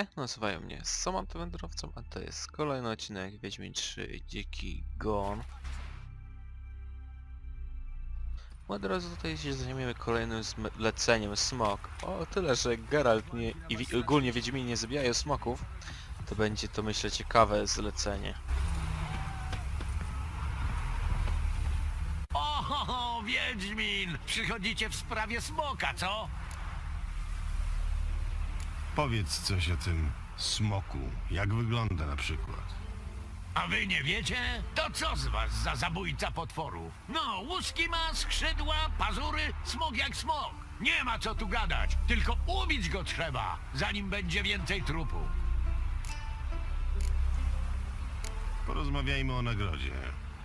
Witajcie, nazywają mnie Samantha Wędrowcą, a to jest kolejny odcinek Wiedźmin 3 Dziki Gon. Moi drodzy, tutaj się zajmiemy kolejnym leceniem smok. O tyle, że Geralt nie, i wi- ogólnie Wiedźmini nie zabijają smoków, to będzie to myślę ciekawe zlecenie. Oho, Wiedźmin! Przychodzicie w sprawie smoka, co? Powiedz coś o tym smoku. Jak wygląda na przykład? A wy nie wiecie? To co z was za zabójca potworów? No, łuski ma, skrzydła, pazury, smok jak smok. Nie ma co tu gadać, tylko ubić go trzeba, zanim będzie więcej trupów. Porozmawiajmy o nagrodzie.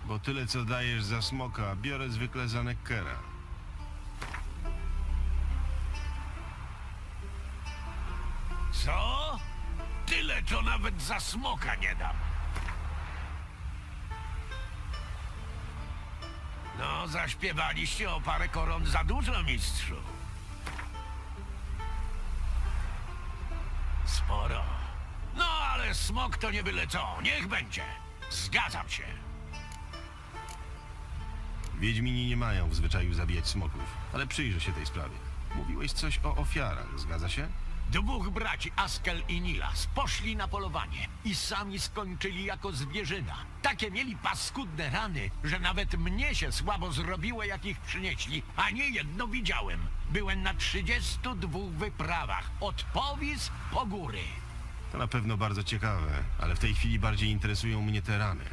Bo tyle co dajesz za smoka, biorę zwykle za Neckera. Za smoka nie dam. No, zaśpiewaliście o parę koron za dużo, mistrzu. Sporo. No, ale smok to nie byle co. Niech będzie. Zgadzam się. Wiedźmini nie mają w zwyczaju zabijać smoków, ale przyjrzę się tej sprawie. Mówiłeś coś o ofiarach, zgadza się? Dwóch braci, Askel i Nilas, poszli na polowanie i sami skończyli jako zwierzyna. Takie mieli paskudne rany, że nawet mnie się słabo zrobiło, jak ich przynieśli, a nie jedno widziałem. Byłem na 32 wyprawach, od powis po góry. To na pewno bardzo ciekawe, ale w tej chwili bardziej interesują mnie te rany.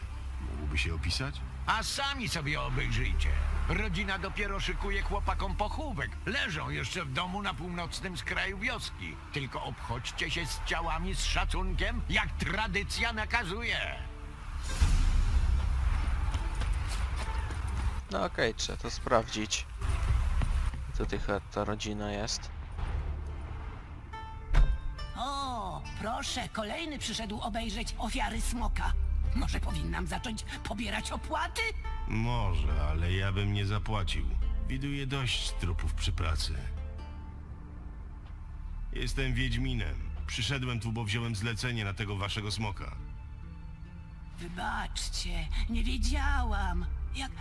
Mógłby się opisać? A sami sobie obejrzyjcie. Rodzina dopiero szykuje chłopakom pochówek. Leżą jeszcze w domu na północnym skraju wioski. Tylko obchodźcie się z ciałami z szacunkiem, jak tradycja nakazuje. No okej, trzeba to sprawdzić. Tutaj chyba ta rodzina jest. O, proszę, kolejny przyszedł obejrzeć ofiary smoka. Może powinnam zacząć pobierać opłaty? Może, ale ja bym nie zapłacił. Widuję dość trupów przy pracy. Jestem Wiedźminem. Przyszedłem tu, bo wziąłem zlecenie na tego waszego smoka. Wybaczcie, nie wiedziałam. Jak.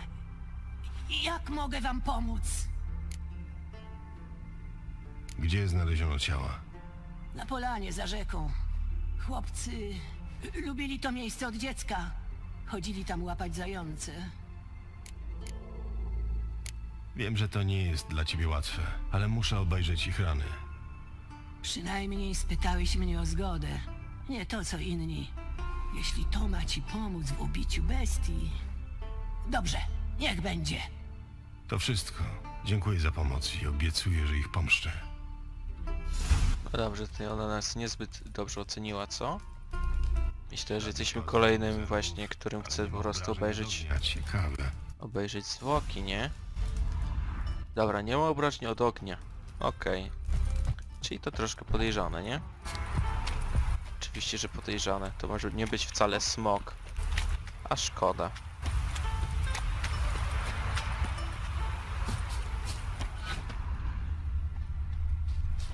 Jak mogę wam pomóc? Gdzie znaleziono ciała? Na polanie za rzeką. Chłopcy lubili to miejsce od dziecka. Chodzili tam łapać zające. Wiem, że to nie jest dla ciebie łatwe, ale muszę obejrzeć ich rany. Przynajmniej spytałeś mnie o zgodę. Nie to, co inni. Jeśli to ma ci pomóc w ubiciu bestii... Dobrze, niech będzie. To wszystko. Dziękuję za pomoc i obiecuję, że ich pomszczę. No dobrze, tutaj ona nas niezbyt dobrze oceniła, co? Myślę, że jesteśmy kolejnym właśnie, którym chcę po prostu obejrzeć, ciekawe. obejrzeć zwłoki, nie? Dobra, nie ma obraźni od ognia. Okej. Czyli to troszkę podejrzane, nie? Oczywiście, że podejrzane. To może nie być wcale smok. A szkoda.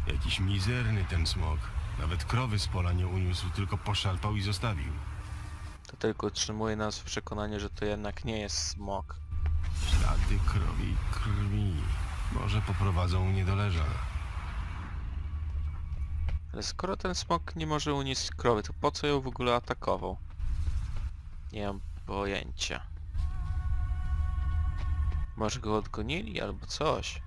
Jakiś mizerny ten smok. Nawet krowy z pola nie uniósł, tylko poszalpał i zostawił. To tylko utrzymuje nas w przekonaniu, że to jednak nie jest smok. Ślady krowi krwi. Może poprowadzą mnie do leża. Ale skoro ten smok nie może unieść krowy, to po co ją w ogóle atakował? Nie mam pojęcia. Może go odgonili albo coś.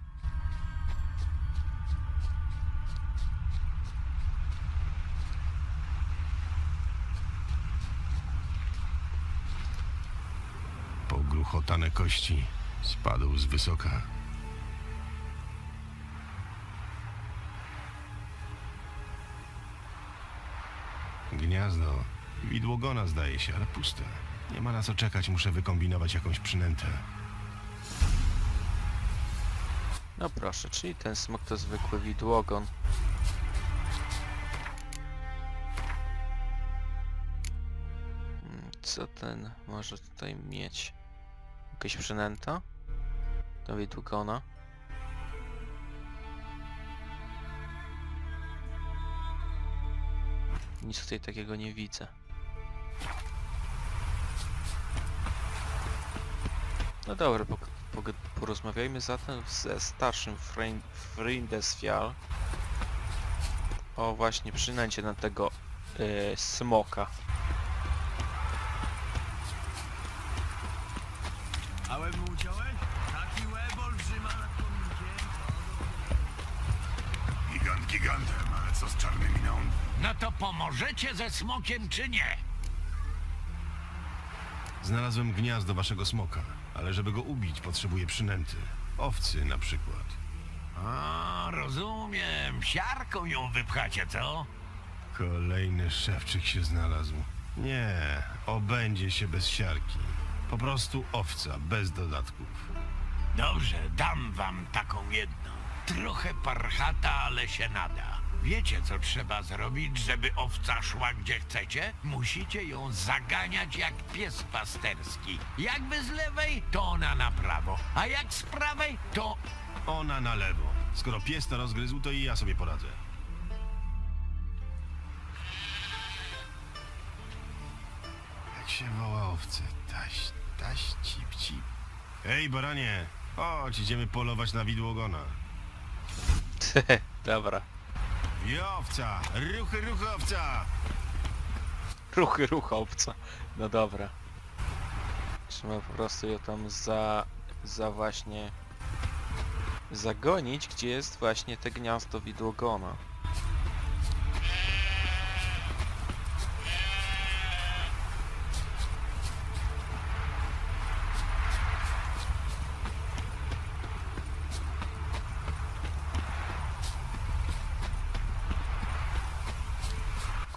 Zamotane kości spadł z wysoka. Gniazdo. Widłogona zdaje się, ale puste. Nie ma na co czekać, muszę wykombinować jakąś przynętę. No proszę, czyli ten smok to zwykły widłogon. Hmm, co ten może tutaj mieć? Jakaś przynęta? Do widługona? Nic tutaj takiego nie widzę. No dobra, pok- pog- porozmawiajmy zatem ze starszym Frindesfjall o właśnie przynęcie na tego yy, smoka. No to pomożecie ze smokiem czy nie? Znalazłem gniazdo waszego smoka, ale żeby go ubić, potrzebuję przynęty. Owcy na przykład. A, rozumiem. Siarką ją wypchacie, co? Kolejny szewczyk się znalazł. Nie, obędzie się bez siarki. Po prostu owca, bez dodatków. Dobrze, dam wam taką jedną. Trochę parchata, ale się nada. Wiecie, co trzeba zrobić, żeby owca szła gdzie chcecie? Musicie ją zaganiać jak pies pasterski. Jakby z lewej, to ona na prawo, a jak z prawej, to... Ona na lewo. Skoro pies to rozgryzł, to i ja sobie poradzę. Jak się woła owce? Taś, taś, cip, cip. Ej, baranie! Chodź, idziemy polować na widłogona. Dobra. I owca! Ruchy, ruchy, owca! Ruchy, ruch obca. No dobra. Trzeba po prostu ją tam za... za właśnie... zagonić, gdzie jest właśnie te gniazdo widłogona.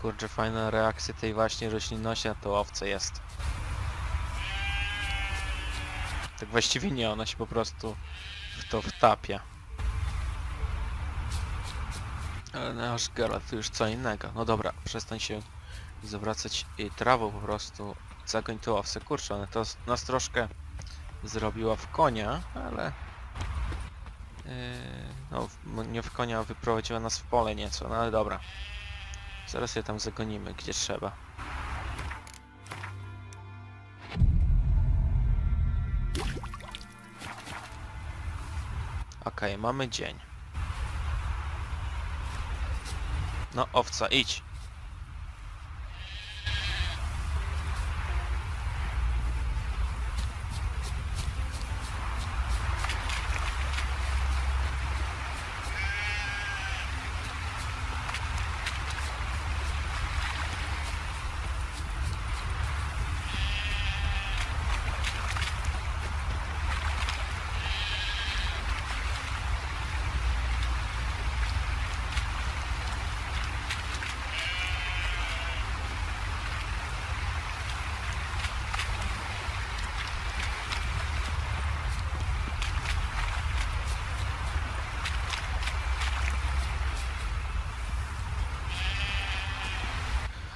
Kurczę, fajna reakcja tej właśnie roślinności na tą owcę jest. Tak właściwie nie, ona się po prostu w to wtapia. Ale nasz Geralt to już co innego. No dobra, przestań się zawracać y, trawą po prostu. Zagoń tą owcę. Kurczę, ona to nas troszkę zrobiła w konia, ale... Yy, no, nie w konia, wyprowadziła nas w pole nieco, no ale dobra. Zaraz je tam zagonimy, gdzie trzeba. Okej, mamy dzień. No, owca, idź.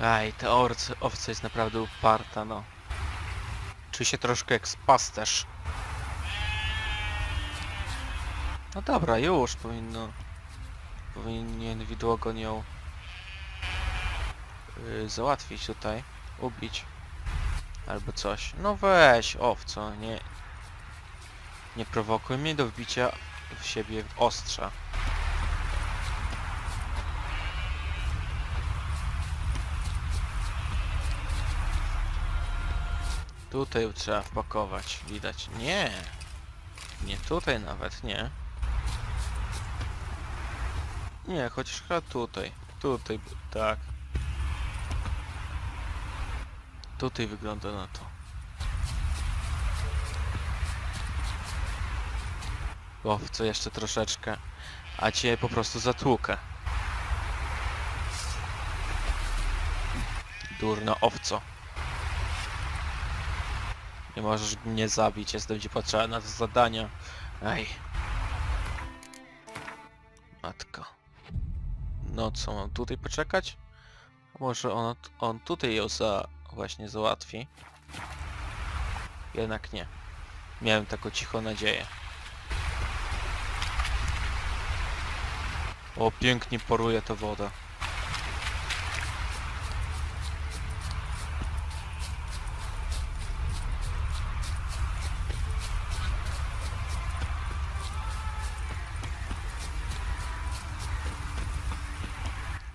Aj, ta owca jest naprawdę uparta, no. Czuję się troszkę jak pasterz. No dobra, już powinno... Powinien widłogon ją... Yy, załatwić tutaj. Ubić. Albo coś. No weź, owco, nie... Nie prowokuj mnie do wbicia w siebie ostrza. Tutaj trzeba wpakować, widać. Nie! Nie tutaj nawet, nie. Nie, chociaż chyba tutaj. Tutaj, tak. Tutaj wygląda na to. O, co jeszcze troszeczkę. A cię po prostu zatłukę. Durna owco. Nie możesz mnie zabić, jestem ci potrzebna na te zadania. Ej. Matko. No co, mam tutaj poczekać? Może on, on tutaj ją za... właśnie załatwi. Jednak nie. Miałem taką cichą nadzieję. O, pięknie poruje to woda.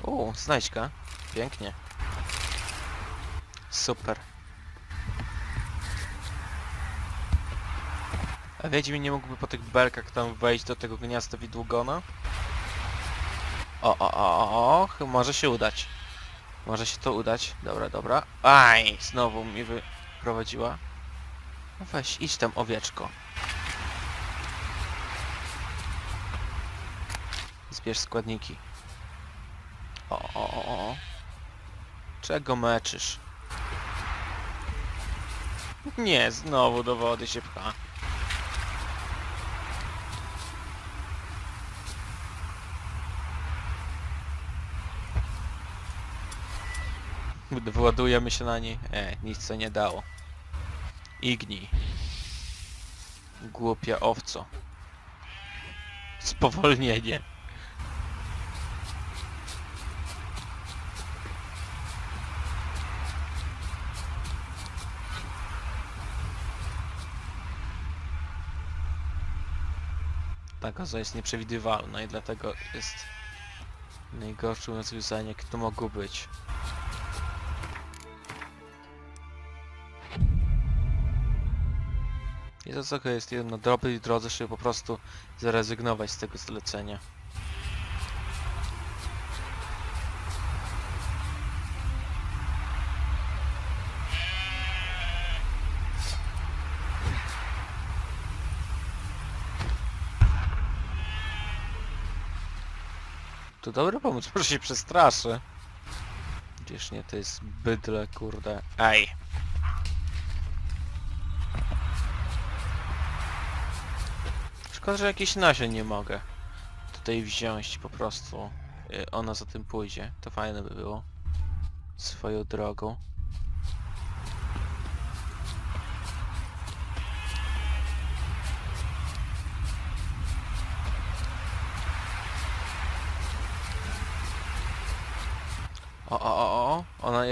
O, znajdźka. Pięknie. Super. A Wiedźmin nie mógłby po tych belkach tam wejść do tego gniazda widługona? O, o, o, o, może się udać. Może się to udać. Dobra, dobra. Aj, znowu mi wyprowadziła. No weź, idź tam, owieczko. Zbierz składniki. O, o, o, o. Czego meczysz? Nie, znowu do wody się pcha. Wyładujemy się na niej. E, nic co nie dało. Ignij. Głupia owco. Spowolnienie. Ta koza jest nieprzewidywalna i dlatego jest najgorszym rozwiązaniem, jakie to mogło być. I to co jest na dobrej drodze, żeby po prostu zrezygnować z tego zlecenia. To dobry pomysł, może się przestraszy. Gdzież nie, to jest bydle, kurde. Ej! Szkoda, że jakiś nasion nie mogę tutaj wziąć po prostu. Y, Ona za tym pójdzie. To fajne by było. Swoją drogą.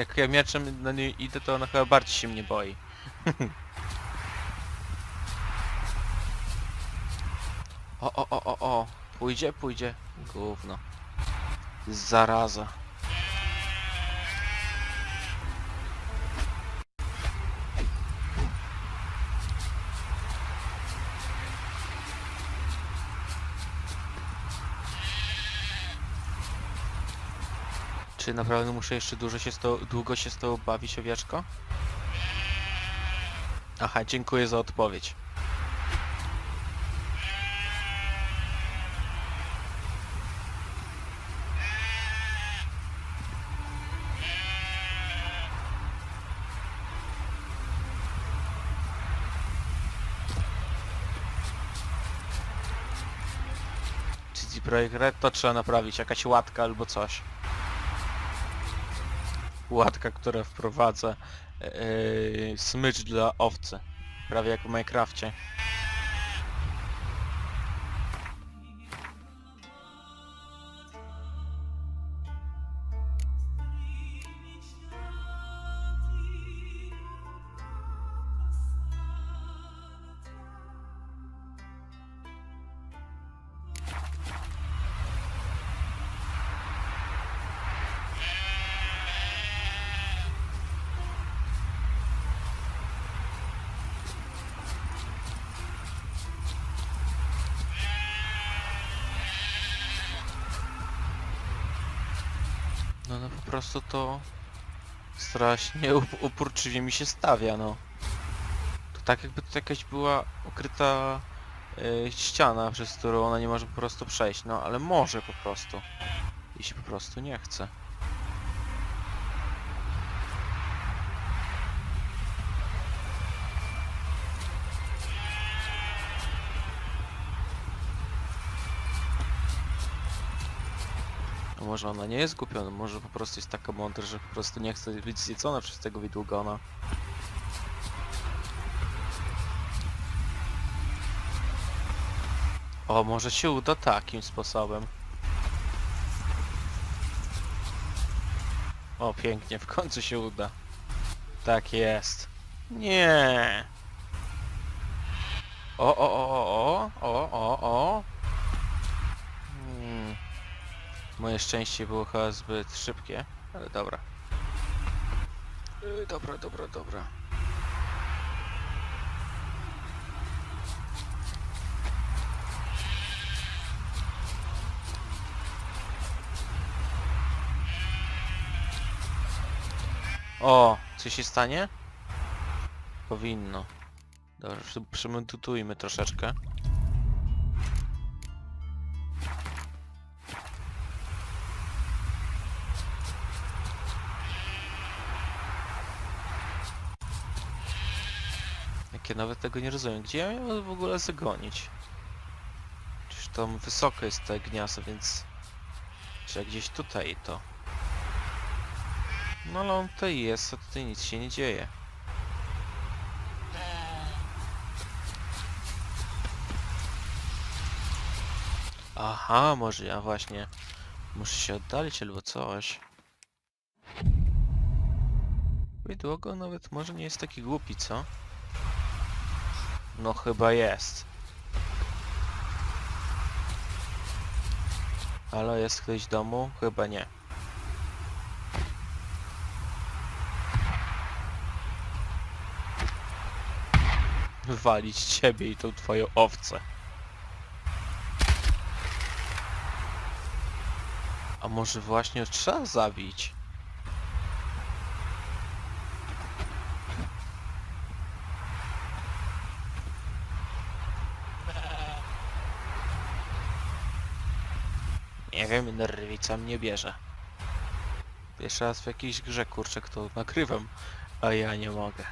Jak ja mieczem na niej idę, to ona chyba bardziej się mnie boi. O, o, o, o, o. Pójdzie, pójdzie. Gówno. Zaraza. Czy naprawdę muszę jeszcze dużo się z to, długo się z tobą bawić, owieczko? Aha, dziękuję za odpowiedź. Projekt Red to trzeba naprawić, jakaś łatka albo coś. Łatka, która wprowadza yy, smycz dla owcy. Prawie jak w Minecrafcie. No, no po prostu to strasznie up- uporczywie mi się stawia, no. To tak jakby to jakaś była ukryta e, ściana, przez którą ona nie może po prostu przejść, no ale może po prostu. Jeśli po prostu nie chce. może ona nie jest głupia, no może po prostu jest taka mądra, że po prostu nie chce być zjedzona przez tego widługona. O, może się uda takim sposobem. O, pięknie, w końcu się uda. Tak jest. Nie. O, o, o, o, o, o, o, o. Moje szczęście było chyba zbyt szybkie, ale dobra. Yy, dobra, dobra, dobra. O, co się stanie? Powinno. Dobra, przy- przymedytujmy troszeczkę. Nawet tego nie rozumiem. Gdzie ja miałem w ogóle zagonić? Czyż tam wysoko jest te gniazdo, więc... Czy gdzieś tutaj to... No ale on tutaj jest, a tutaj nic się nie dzieje. Aha, może ja właśnie muszę się oddalić albo coś. Widłogo nawet może nie jest taki głupi, co? No chyba jest. Ale jest ktoś w domu? Chyba nie. Walić ciebie i tą twoją owcę. A może właśnie trzeba zabić? Nie wiem, nerwica mnie bierze. Pierwszy raz w jakiejś grze, kurczę, kto nagrywam, a ja nie mogę.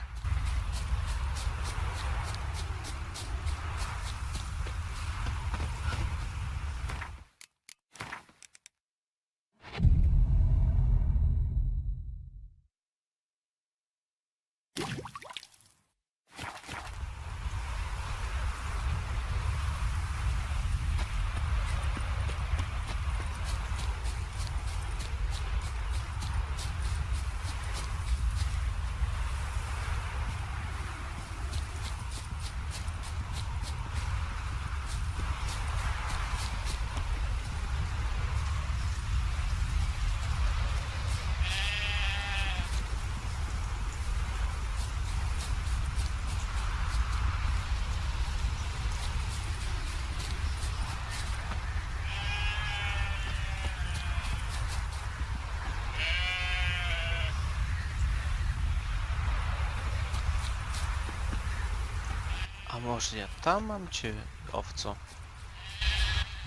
Może ja tam mam cię, owco?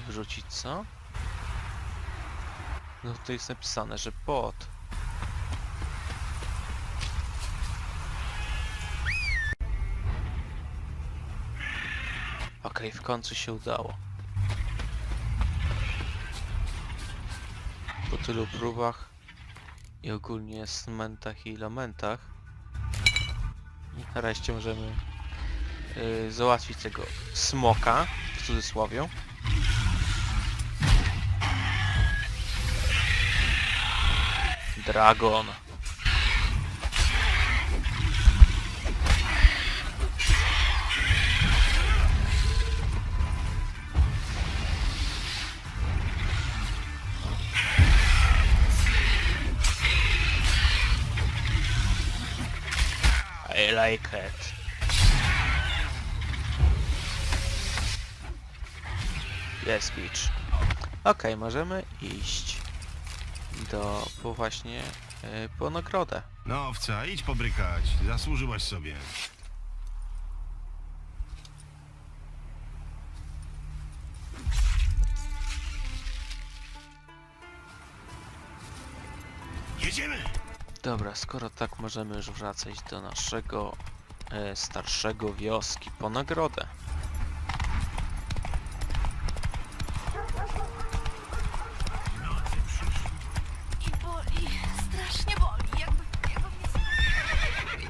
Wrzucić, co? No tutaj jest napisane, że pod. Okej, w końcu się udało. Po tylu próbach i ogólnie smentach i lamentach nareszcie możemy y, załatwić tego smoka, w cudzysłowie. Dragon. I like it. Jest beach. Okej, możemy iść do, po właśnie, y, po nagrodę. No owca, idź pobrykać. Zasłużyłaś sobie. Jedziemy! Dobra, skoro tak możemy już wracać do naszego e, starszego wioski po nagrodę. I boli, strasznie boli, jakby, jakby mnie...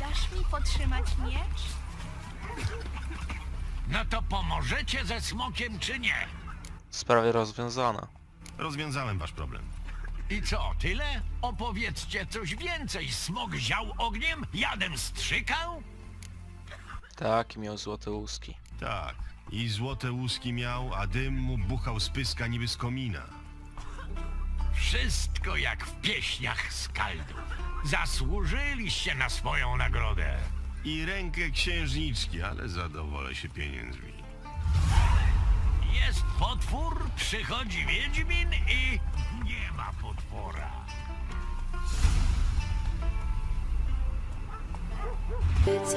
Dasz mi potrzymać miecz? No to pomożecie ze smokiem czy nie? Sprawa rozwiązana. Rozwiązałem wasz problem. I co, tyle? Opowiedzcie coś więcej. Smok ział ogniem? Jadem strzykał? Tak, miał złote łuski. Tak. I złote łuski miał, a dym mu buchał z pyska niby z komina. Wszystko jak w pieśniach skaldów. Zasłużyliście na swoją nagrodę. I rękę księżniczki, ale zadowolę się pieniędzmi. Potwór, przychodzi Wiedźmin i nie ma potwora. It's